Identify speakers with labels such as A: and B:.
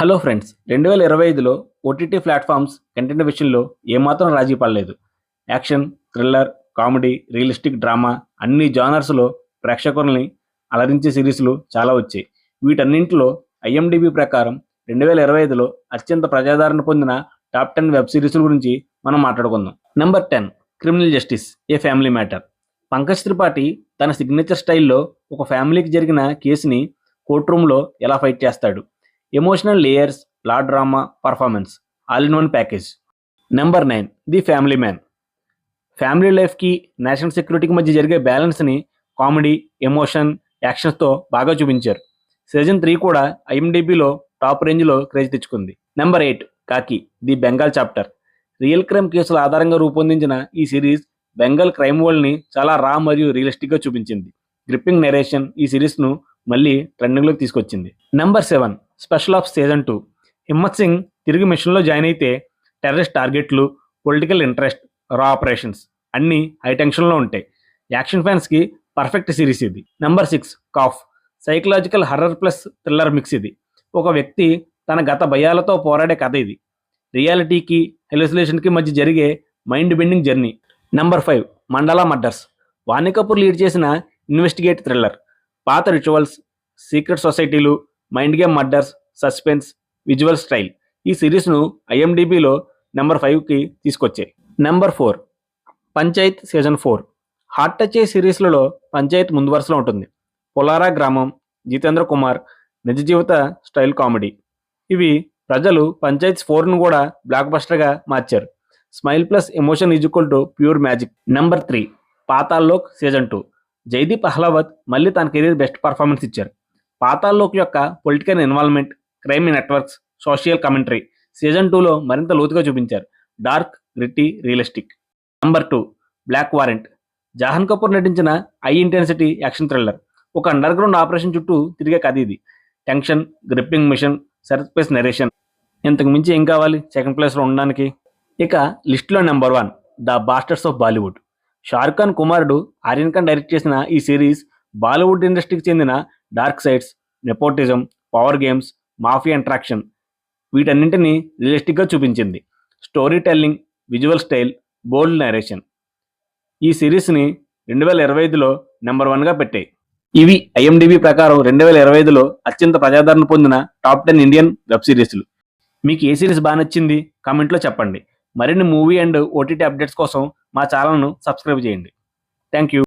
A: Hello friends రెండు వేల ఇరవై ఐదులో ఓటీటీ ప్లాట్ఫామ్స్ కంటెంట్ విషయంలో ఏమాత్రం రాజీ పడలేదు. Action thriller comedy realistic drama అన్ని జానర్స్లో ప్రేక్షకుల్ని అలరించే సిరీస్లు చాలా వచ్చాయి. వీటన్నింటిలో ఐఎండిబి ప్రకారం రెండు వేల ఇరవై ఐదులో అత్యంత ప్రజాదరణ పొందిన టాప్ టెన్ వెబ్ సిరీస్ల గురించి మనం మాట్లాడుకుందాం. Number ten criminal justice a family matter. Pankaj Tripathi తన సిగ్నేచర్ స్టైల్లో ఒక ఫ్యామిలీకి జరిగిన కేసుని కోర్ట్ రూమ్లో ఎలా ఫైట్ చేస్తాడు? Emotional layers law drama performance all in one package number nine the family man family లైఫ్కి నేషనల్ సెక్యూరిటీకి మధ్య జరిగే బ్యాలెన్స్ని కామెడీ ఎమోషన్ యాక్షన్స్తో బాగా చూపించారు. సీజన్ త్రీ కూడా ఐఎండిబిలో టాప్ రేంజ్లో క్రేజ్ తెచ్చుకుంది. Number eight Khakee the Bengal chapter real crime కేసుల ఆధారంగా రూపొందించిన ఈ సిరీస్ బెంగాల్ క్రైమ్ వరల్డ్ని చాలా రా మరియు రియలిస్టిక్గా చూపించింది. గ్రిప్పింగ్ నెరేషన్ ఈ సిరీస్ను మళ్ళీ ట్రెండింగ్లోకి తీసుకొచ్చింది. Number seven special ops season two. Himmat Singh తిరిగి మిషన్లో జాయిన్ అయితే టెర్రరిస్ట్ టార్గెట్లు పొలిటికల్ ఇంట్రెస్ట్ రా ఆపరేషన్స్ అన్నీ హై టెన్షన్లో ఉంటాయి. యాక్షన్ ఫ్యాన్స్కి పర్ఫెక్ట్ సిరీస్ ఇది. Number six Khauf. Psychological horror plus thriller mix ఇది. ఒక వ్యక్తి తన గత భయాలతో పోరాడే కథ ఇది. రియాలిటీకి హెలిసిలేషన్కి మధ్య జరిగే mind bending journey. Number five Mandala murders. Vaani Kapoor lead చేసిన ఇన్వెస్టిగేట్ థ్రిల్లర్. పాత రిచువల్స్ సీక్రెట్ సొసైటీలు mind game murders suspense visual style ఈ సిరీస్ను ఐఎండిబిలో నెంబర్ ఫైవ్కి తీసుకొచ్చాయి. Number four Panchayat season four. Heart touch సిరీస్లలో Panchayat ముందు వరుసలో ఉంటుంది. పొలారా గ్రామం జితేంద్ర కుమార్ నిజ జీవిత స్టైల్ కామెడీ. ఇవి ప్రజలు పంచాయత్ ఫోర్ను కూడా బ్లాక్ బస్టర్గా మార్చారు. Smile plus emotion is equal to pure magic. Number three Paatal Lok season two. Jaideep Ahlawat మళ్ళీ తన కెరీర్ బెస్ట్ పర్ఫార్మెన్స్ ఇచ్చారు. పాతాల్లోకి యొక్క political involvement crime networks social commentary season టూలో మరింత లోతుగా చూపించారు. Dark gritty realistic. Number two black warrant. Zahan Kapoor నటించిన హై ఇంటెన్సిటీ యాక్షన్ థ్రిల్లర్. ఒక అండర్ గ్రౌండ్ ఆపరేషన్ చుట్టూ తిరిగే కథ ఇది. Tension gripping mission surprise narration. ఇంతకు మించి ఏం కావాలి? సెకండ్ ప్లేస్లో ఉండడానికి. ఇక లిస్టులో number one the bastards of Bollywood. Shahrukh Khan కుమారుడు ఆర్యన్ ఖాన్ డైరెక్ట్ చేసిన ఈ సిరీస్ బాలీవుడ్ ఇండస్ట్రీకి చెందిన dark sides nepotism power games mafia interaction వీటన్నింటినీ రియలిస్టిక్గా చూపించింది. Storytelling visual style bold narration. ఈ సిరీస్ని రెండు వేల ఇరవై ఐదులో నెంబర్ వన్గా పెట్టాయి. ఇవి ఐఎండిబి ప్రకారం రెండు వేల ఇరవై ఐదులో అత్యంత ప్రజాదరణ పొందిన టాప్ టెన్ ఇండియన్ వెబ్ సిరీస్లు. మీకు ఏ సిరీస్ బాగా నచ్చింది కామెంట్లో చెప్పండి. మరిన్ని మూవీ అండ్ ఓటీటీ అప్డేట్స్ కోసం మా ఛానల్ను సబ్స్క్రైబ్ చేయండి. Thank you.